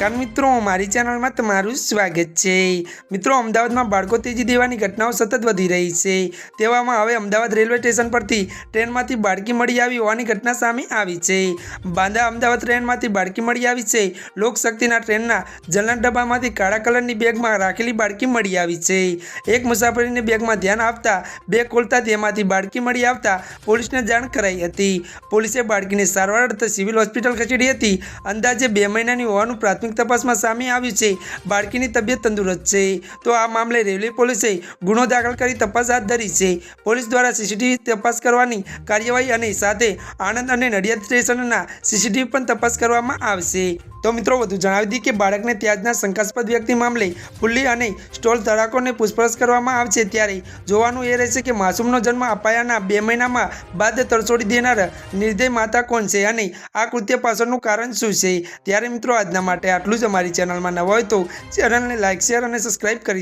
નમસ્કાર મિત્રો, મારી ચેનલમાં તમારું સ્વાગત છે. મિત્રો, અમદાવાદમાં બાળકો તેજી દેવાની ઘટનાઓ સતત વધી રહી છે. તેવામાં હવે અમદાવાદ રેલવે સ્ટેશન પરથી ટ્રેનમાંથી બાળકી મળી આવી હોવાની ઘટના સામે આવી છે. બાંદા અમદાવાદ ટ્રેનમાંથી બાળકી મળી આવી છે. લોકશક્તિના ટ્રેનના જલન ડબ્બામાંથી કાળા કલરની બેગમાં રાખેલી બાળકી મળી આવી છે. એક મુસાફરીને બેગમાં ધ્યાન આપતા બેગ ખોલતા તેમાંથી બાળકી મળી આવતા પોલીસને જાણ કરાઈ હતી. પોલીસે બાળકીને સારવાર અર્થે સિવિલ હોસ્પિટલ ખસેડી હતી. અંદાજે બે મહિનાની હોવાનું પ્રાથમિક તપાસમાં સામે આવ્યું છે. બાળકીની તબિયત તંદુરસ્ત છે. તો આ મામલે રેલવે પોલીસે ગુનો દાખલ કરી તપાસ હાથ ધરી છે. પોલીસ દ્વારા સીસીટીવી તપાસ કરવાની કાર્યવાહી અને સાથે આણંદ અને નડિયાદ સ્ટેશનના સીસીટીવી પણ તપાસ કરવામાં આવશે. તો મિત્રો, વધુ જણાવી દઈએ કે બાળકને ત્યાજના શંકાસ્પદ વ્યક્તિ મામલે ફુલ્લી અને સ્ટોલ ધડાકોને પૂછપરછ કરવામાં આવશે ત્યારે જોવાનું એ રહેશે કે માસૂમનો જન્મ અપાયાના બે મહિનામાં બાદ તરછોડી દેનાર નિર્દય માતા કોણ છે અને આ કૃત્ય પાછળનું કારણ શું છે? ત્યારે મિત્રો, આજના માટે આટલું જ અમારી ચેનલમાં નવા હોય તો ચેનલને લાઇક શેર અને સબસ્ક્રાઈબ કરી